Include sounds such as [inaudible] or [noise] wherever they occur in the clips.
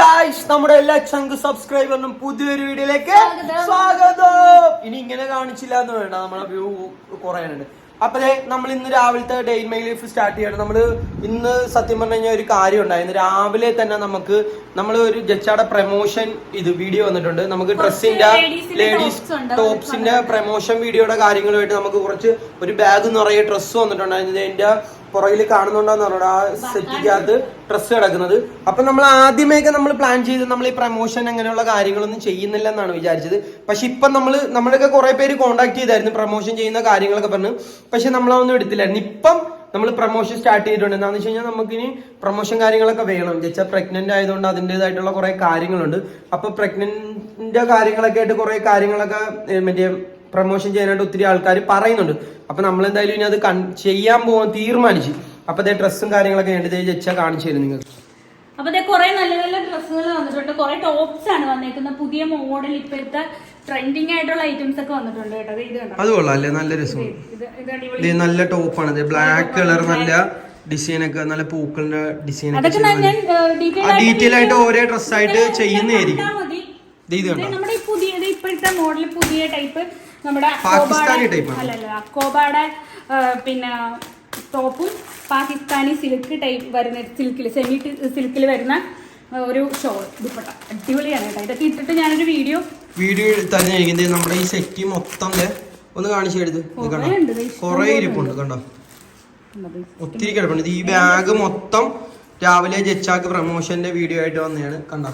Guys നമ്മുടെ എല്ലാ ചങ്ക് സബ്സ്ക്രൈബറിനും പുതിയൊരു വീഡിയോയിലേക്ക് സ്വാഗതം. ഇനി ഇങ്ങനെ കാണിച്ചില്ല എന്ന് വേണ്ട നമ്മളെ വ്യൂ കുറയാനുണ്ട് അപ്പൊ ദേ നമ്മൾ ഇന്ന് രാവിലത്തെ ഡെയിൻ മൈ ലൈഫ് സ്റ്റാർട്ട് ചെയ്യണം. നമ്മൾ ഇന്ന് സത്യം പറഞ്ഞു കഴിഞ്ഞാൽ ഒരു കാര്യം ഉണ്ടായിരുന്നു രാവിലെ തന്നെ നമുക്ക് നമ്മൾ ഒരു ജച്ചാടെ പ്രമോഷൻ ഇത് വീഡിയോ വന്നിട്ടുണ്ട്. നമുക്ക് ഡ്രസ്സിന്റെ ലേഡീസ്. ടോപ്സിന്റെ പ്രമോഷൻ വീഡിയോയുടെ കാര്യങ്ങളുമായിട്ട് നമുക്ക് കുറച്ച് ഒരു ബാഗ് നിറയെ ഡ്രസ്സ് വന്നിട്ടുണ്ടായിരുന്നു. ഇതിന്റെ പുറകിൽ കാണുന്നുണ്ടോന്ന് പറഞ്ഞു ആ സെറ്റിക്കകത്ത് ഡ്രസ്സ് കിടക്കുന്നത്. അപ്പൊ നമ്മൾ ആദ്യമേക്കെ നമ്മൾ പ്ലാൻ ചെയ്ത് നമ്മൾ ഈ പ്രമോഷൻ അങ്ങനെയുള്ള കാര്യങ്ങളൊന്നും ചെയ്യുന്നില്ല എന്നാണ് വിചാരിച്ചത്. പക്ഷെ ഇപ്പൊ നമ്മൾ നമ്മളൊക്കെ കുറെ പേര് കോണ്ടാക്ട് ചെയ്തായിരുന്നു പ്രൊമോഷൻ ചെയ്യുന്ന കാര്യങ്ങളൊക്കെ പറഞ്ഞു. പക്ഷെ നമ്മളതൊന്നും എടുത്തില്ലായിരുന്നു. ഇപ്പം നമ്മൾ പ്രൊമോഷൻ സ്റ്റാർട്ട് ചെയ്തിട്ടുണ്ട്. എന്താണെന്ന് വെച്ച് കഴിഞ്ഞാൽ നമുക്കിനി പ്രൊമോഷൻ കാര്യങ്ങളൊക്കെ വേണം. ജച്ച പ്രഗ്നന്റ് ആയതുകൊണ്ട് അതിന്റെതായിട്ടുള്ള കുറെ കാര്യങ്ങളുണ്ട്. അപ്പൊ പ്രഗ്നന്റിന്റെ കാര്യങ്ങളൊക്കെ ആയിട്ട് കുറെ കാര്യങ്ങളൊക്കെ മറ്റേ പ്രൊമോഷൻ ചെയ്യാനായിട്ട് ഒത്തിരി ആൾക്കാർ പറയുന്നുണ്ട്. അപ്പൊ നമ്മൾ എന്തായാലും ഇനി അത് കൺ- ചെയ്യാൻ പോകാൻ തീരുമാനിച്ചു. അപ്പൊ അതേ ഡ്രസ്സും കാര്യങ്ങളൊക്കെ വേണ്ടി ജച്ച കാണിച്ചു തരും നിങ്ങൾക്ക്. അപ്പൊ ദേ കുറെ നല്ല നല്ല ഡ്രസ്സുകൾ വന്നിട്ടുണ്ട്. കുറെ ടോപ്സ് ആണ് വന്നേക്കുന്നത്. പുതിയ മോഡൽ ഇപ്പോഴത്തെ ട്രെൻഡിങ് ആയിട്ടുള്ള ഐറ്റംസ് ഒക്കെ വന്നിട്ടുണ്ട് കേട്ടോ. ദേ ഇത് കണ്ടോ? അത് കൊള്ളാം അല്ലേ? നല്ല രസം ഇത് ഇത് അടിപൊളി. നല്ല ടോപ്പാണ് ഇത് ബ്ലാക്ക് കളർ നല്ല ഡിസൈൻ ഒക്കെ നല്ല പൂക്കളുടെ ഡിസൈൻ ഡീറ്റെയിൽ ആയിട്ട് ഓരോ ഡ്രസ്സായിട്ട് ചെയ്യുന്നതായിരിക്കും. ഇത് ഇത് നമ്മുടെ ഈ പുതിയ ഇത് ഇപ്പോഴത്തെ മോഡൽ പുതിയ ടൈപ്പ് നമ്മുടെ അല്ലല്ല അക്കോബാടെ പിന്നെ ടോപ്പും പാകിസ്ഥാനി സിൽക്ക് ടൈപ്പ് വരുന്ന സിൽക്കിൽ സെമി സിൽക്കിൽ വരുന്ന ഒരു ഷോൾ ദുപ്പട്ട. അടിപൊളിയാണ് കേട്ടോ. ഇതൊക്കെ ഇട്ടിട്ട് ഞാനൊരു വീഡിയോ വീഡിയോ തരുന്നതായിരിക്കും നമ്മുടെ ഈ സെറ്റ് മൊത്തം ഒന്ന് കാണിച്ചു എടുത്ത് കുറെ ഇരിപ്പുണ്ട് കണ്ടോ? ഒത്തിരി കിടപ്പുണ്ട്. ഈ ബാഗ് മൊത്തം രാവിലെ ജച്ചാക്ക് പ്രൊമോഷന്റെ വീഡിയോ ആയിട്ട് വന്നതാണ്. കണ്ടോ?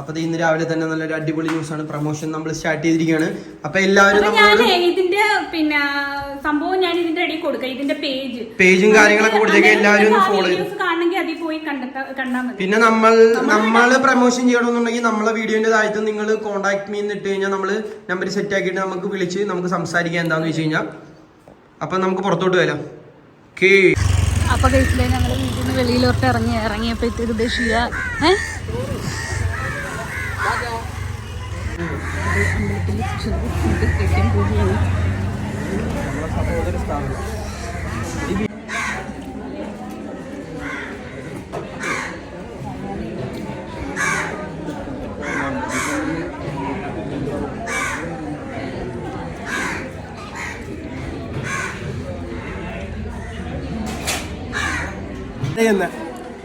അപ്പൊ ഇന്ന് രാവിലെ തന്നെ നല്ലൊരു അടിപൊളി ന്യൂസ് ആണ് പ്രൊമോഷൻ നമ്മൾ സ്റ്റാർട്ട് ചെയ്തിരിക്കുകയാണ്. അപ്പൊ എല്ലാവരും ഞാൻ ഇതിന്റെ പിന്നെ സംഭവം ഞാൻ ഇതിന്റെ ഇടയിൽ കൊടുക്കാം. ഇതിന്റെ പേജ്. പേജും കാര്യങ്ങളൊക്കെ കൊടുത്തേക്ക് എല്ലാവരും ഫോളോ പിന്നെ നമ്മൾ നമ്മൾ പ്രൊമോഷൻ ചെയ്യണമെന്നുണ്ടെങ്കിൽ നമ്മളെ വീഡിയോന്റെ താഴത്ത് നിങ്ങൾ കോൺടാക്ട് മീ എന്നിട്ട് കഴിഞ്ഞാൽ നമ്മൾ നമ്പർ സെറ്റ് ആക്കിയിട്ട് നമുക്ക് വിളിച്ച് നമുക്ക് സംസാരിക്കാം. എന്താന്ന് വെച്ച് കഴിഞ്ഞാൽ. അപ്പൊ നമുക്ക് പുറത്തോട്ട് വരാം. ഓക്കേ അപ്പൊ ഞങ്ങൾ വീട്ടിൽ നിന്ന് വെളിയിലോട്ട് ഇറങ്ങി ഇറങ്ങിയപ്പോഴത്തേക്ക്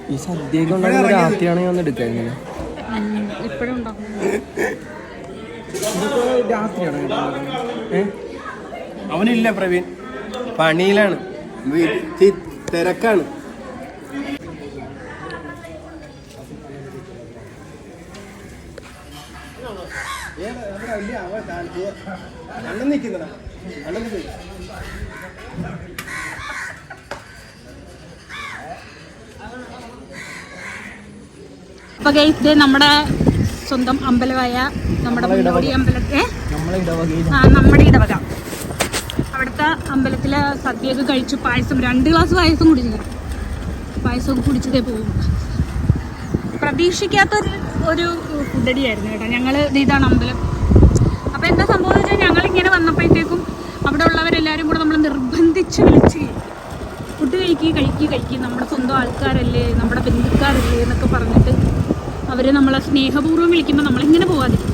ഈ സദ്യയൊക്കെ രാത്രിയാണെങ്കിൽ ഒന്ന് എടുക്കായിരുന്നു ഇപ്പോഴും രാത്രിയാണ് അവനില്ല പ്രവീൺ. പണിയിലാണ്. തിരക്കാണ്. അണ്ണൻ അണ്ണൻ അപ്പൊ ഗൈസ് നമ്മുടെ സ്വന്തം അമ്പലമായ നമ്മുടെ മുന്നോടി അമ്പലത്തെ ആ നമ്മുടെ ഇടവക. അവിടുത്തെ അമ്പലത്തിലെ സദ്യയൊക്കെ കഴിച്ചു പായസം രണ്ട് ഗ്ലാസ് പായസം കുടിച്ചില്ല? പായസമൊക്കെ കുടിച്ചതേ പോകും. പ്രതീക്ഷിക്കാത്തൊരു ഒരു ഫുഡടിയായിരുന്നു കേട്ടോ. ഞങ്ങൾ ഇതാണ് അമ്പലം. അപ്പോൾ എന്താ സംഭവം വെച്ചാൽ ഞങ്ങൾ ഇങ്ങനെ വന്നപ്പോഴത്തേക്കും അവിടെ ഉള്ളവരെല്ലാവരും കൂടെ നമ്മൾ നിർബന്ധിച്ച് വിളിച്ച് ഫുഡ് കഴിക്കുക കഴിക്കുക കഴിക്കുക നമ്മുടെ സ്വന്തം ആൾക്കാരല്ലേ നമ്മുടെ ബന്ധുക്കാരല്ലേ എന്നൊക്കെ പറഞ്ഞിട്ട് അവർ നമ്മളെ സ്നേഹപൂർവം വിളിക്കുമ്പോൾ നമ്മളിങ്ങനെ പോകാതിരിക്കും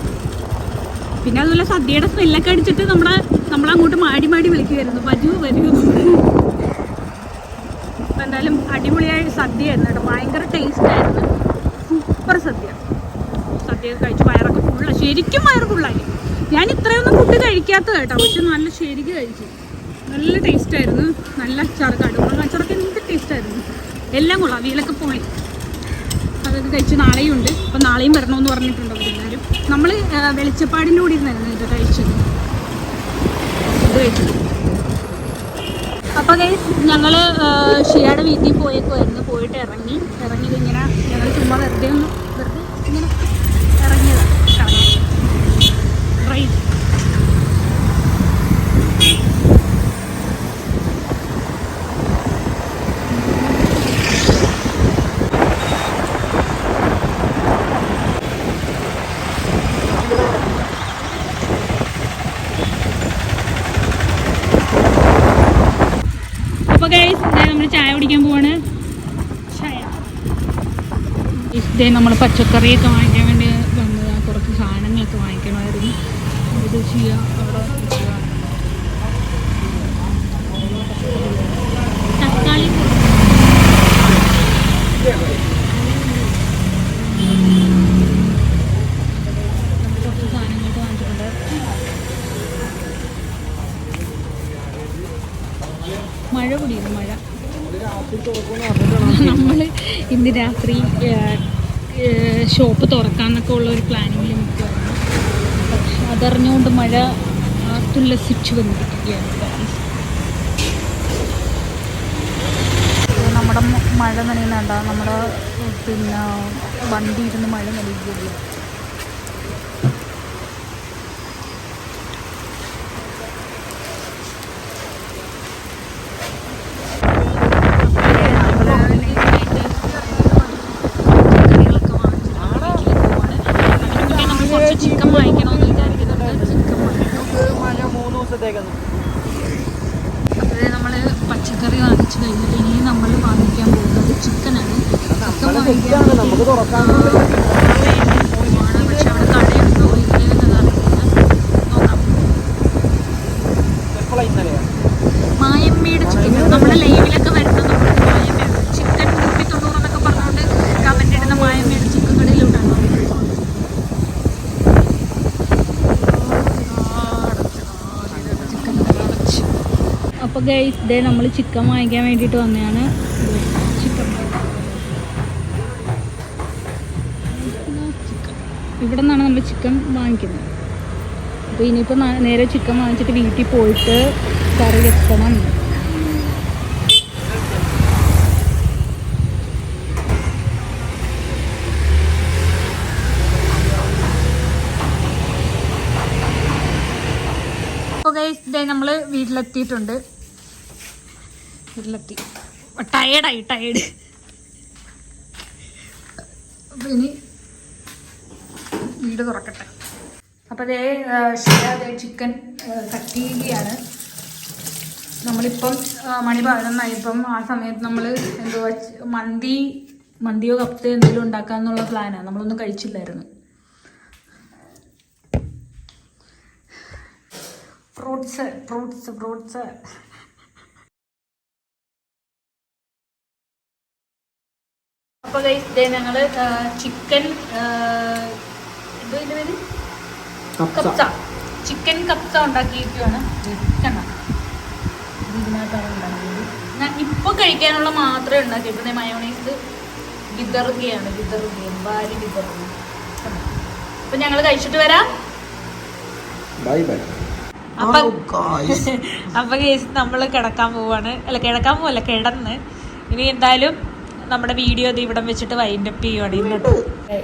പിന്നെ അതുപോലെ സദ്യയുടെ സ്മെല്ലൊക്കെ അടിച്ചിട്ട് നമ്മളെ നമ്മളങ്ങോട്ട് മാടി മാടി വിളിക്കുമായിരുന്നു വരൂ വരൂ. അപ്പം എന്തായാലും അടിപൊളിയായ സദ്യ ആയിരുന്നു കേട്ടോ. ഭയങ്കര ടേസ്റ്റ് ആയിരുന്നു. സൂപ്പർ സദ്യ. സദ്യ കഴിച്ച് വയറൊക്കെ ഫുള്ള് ശരിക്കും വയറ് ഫുള്ളായി ഞാൻ ഇത്രയൊന്നും ഫുഡ് കഴിക്കാത്ത കേട്ടോ. പക്ഷെ നല്ല ശരിക്ക് കഴിച്ചു. നല്ല ടേസ്റ്റ് ആയിരുന്നു. നല്ല അച്ചാർ കടുമുളക് അച്ചാറൊക്കെ എന്ത് ടേസ്റ്റ് ആയിരുന്നു. എല്ലാം കൊള്ളാം. വീലൊക്കെ പൊളി അതൊക്കെ കഴിച്ച് നാളെയും ഉണ്ട് അപ്പം നാളെയും വരണമെന്ന് പറഞ്ഞിട്ടുണ്ട് അവരെല്ലാവരും നമ്മൾ വെളിച്ചപ്പാടിന്റെ കൂടി ഇരുന്നായിരുന്നു ഇത് കഴിച്ചത്. ഇത് കഴിച്ചത് അപ്പോൾ ഗൈസ് ഞങ്ങൾ ഷിയയുടെ വീട്ടിൽ പോയേക്കുമായിരുന്നു പോയിട്ട് ഇറങ്ങി. ഇറങ്ങി ഇങ്ങനെ ഞങ്ങൾ ചുമ്മാ വെറുതെ ഒന്ന് വെറുതെ ഇങ്ങനെ ഇറങ്ങിയതാണ് ഇറങ്ങി റൈറ്റ് അപ്പോൾ ഗൈസ് നമ്മൾ ചായ കുടിക്കാൻ പോവാണ്. ചായ. ഇതേ നമ്മൾ പച്ചക്കറിയൊക്കെ വാങ്ങിക്കാൻ വേണ്ടി വന്നത്. കുറച്ച് സാധനങ്ങളൊക്കെ വാങ്ങിക്കണമായിരുന്നു. ഇത് ചെയ്യാം അവിടെ തക്കാളി നമ്മൾ ഇന്ന് രാത്രി ഷോപ്പ് തുറക്കാന്നൊക്കെ ഉള്ള ഒരു പ്ലാനിങ്ങിൽ നിൽക്കുകയാണ് പക്ഷെ അതറിഞ്ഞുകൊണ്ട് മഴ ആത്തുല്ലസിച്ചു വന്നിരിക്കുകയാണ്. നമ്മുടെ മഴ നനയുന്നുണ്ടാവും നമ്മുടെ പിന്നെ വണ്ടി ഇരുന്ന് മഴ നനയുകയുള്ളൂ ചിക്കൻ വാങ്ങിക്കണമെന്ന് വിചാരിക്കുന്നുണ്ട് ചിക്കൻ വാങ്ങിക്കണം മൂന്ന് ദിവസത്തേക്കാണ് അപ്പോഴേ നമ്മൾ പച്ചക്കറി വാങ്ങിച്ചു കഴിഞ്ഞിട്ട് ഇനി നമ്മൾ വാങ്ങിക്കാൻ പോകുന്നത് ചിക്കനാണ് ചിക്കൻ വാങ്ങിക്കാൻ നമുക്ക് തുറക്കാൻ പോവാണ് പക്ഷെ അവിടെ കടയുണ്ടോ ഇല്ലയോ എന്നത് അറിയില്ല നോക്കാം നമുക്ക് തുറക്കാൻ മായമ്മയുടെ ചിക്കൻ നമ്മുടെ ലൈവിലൊക്കെ ചിക്കൻ നൂറ്റി പറഞ്ഞുകൊണ്ട് കമന്റ് ഇടുന്ന മായമ്മയുടെ ചിക്കൻ കടയിലോട്ടാണ് അപ്പോൾ ഗൈസ് ഇതേ നമ്മൾ ചിക്കൻ വാങ്ങിക്കാൻ വേണ്ടിയിട്ട് വന്നതാണ് ചിക്കൻ ഇവിടെ നിന്നാണ് നമ്മൾ ചിക്കൻ വാങ്ങിക്കുന്നത്. അപ്പോൾ ഇനിയിപ്പോൾ നേരെ ചിക്കൻ വാങ്ങിച്ചിട്ട് വീട്ടിൽ പോയിട്ട് കറി വെക്കണം. ഇതേ നമ്മൾ വീട്ടിലെത്തിയിട്ടുണ്ട്. വീട്ടിലെത്തി. ടയേർഡായി ടയേർഡ് ഇനി വീട് തുറക്കട്ടെ. അപ്പോൾ അതേ ശരിയാതെ ചിക്കൻ കട്ട് നമ്മളിപ്പം മണി പതിനൊന്നായിപ്പം ആ സമയത്ത് നമ്മൾ എന്തോ മന്തി മന്തിയോ കപ്തയോ എന്തെങ്കിലും ഉണ്ടാക്കാമെന്നുള്ള പ്ലാനാണ് നമ്മളൊന്നും കഴിച്ചില്ലായിരുന്നു. ഫ്രൂട്ട്സ് ഫ്രൂട്ട്സ് ഫ്രൂട്ട്സ് അപ്പോൾ ഇതേ ഞങ്ങൾ ചിക്കൻ പേര്? കപ്സ ചിക്കൻ കപ്സ ഉണ്ടാക്കിയിരിക്കുകയാണ് കണ്ട ഇത് ഇതിനകത്താണ് ഉണ്ടാക്കിയത്. ഞാൻ ഇപ്പോൾ കഴിക്കാനുള്ള മാത്രമേ ഉണ്ടാക്കിയിട്ടുള്ളൂ. മയോണൈസ് വിതറുകയാണ് വിതറുകയാണ് ഭാര്യ വിതറുക അപ്പൊ ഞങ്ങൾ കഴിച്ചിട്ട് വരാം. Bye bye. അപ്പൊ കേസ് [laughs] നമ്മൾ കിടക്കാൻ പോവാണ്. അല്ല കിടക്കാൻ പോവല്ല കിടന്ന്. ഇനി എന്തായാലും നമ്മുടെ വീഡിയോ ഇത് ഇവിടം വെച്ചിട്ട് വൈൻഡപ്പ് ചെയ്യുവാണ് ഇന്നത്തെ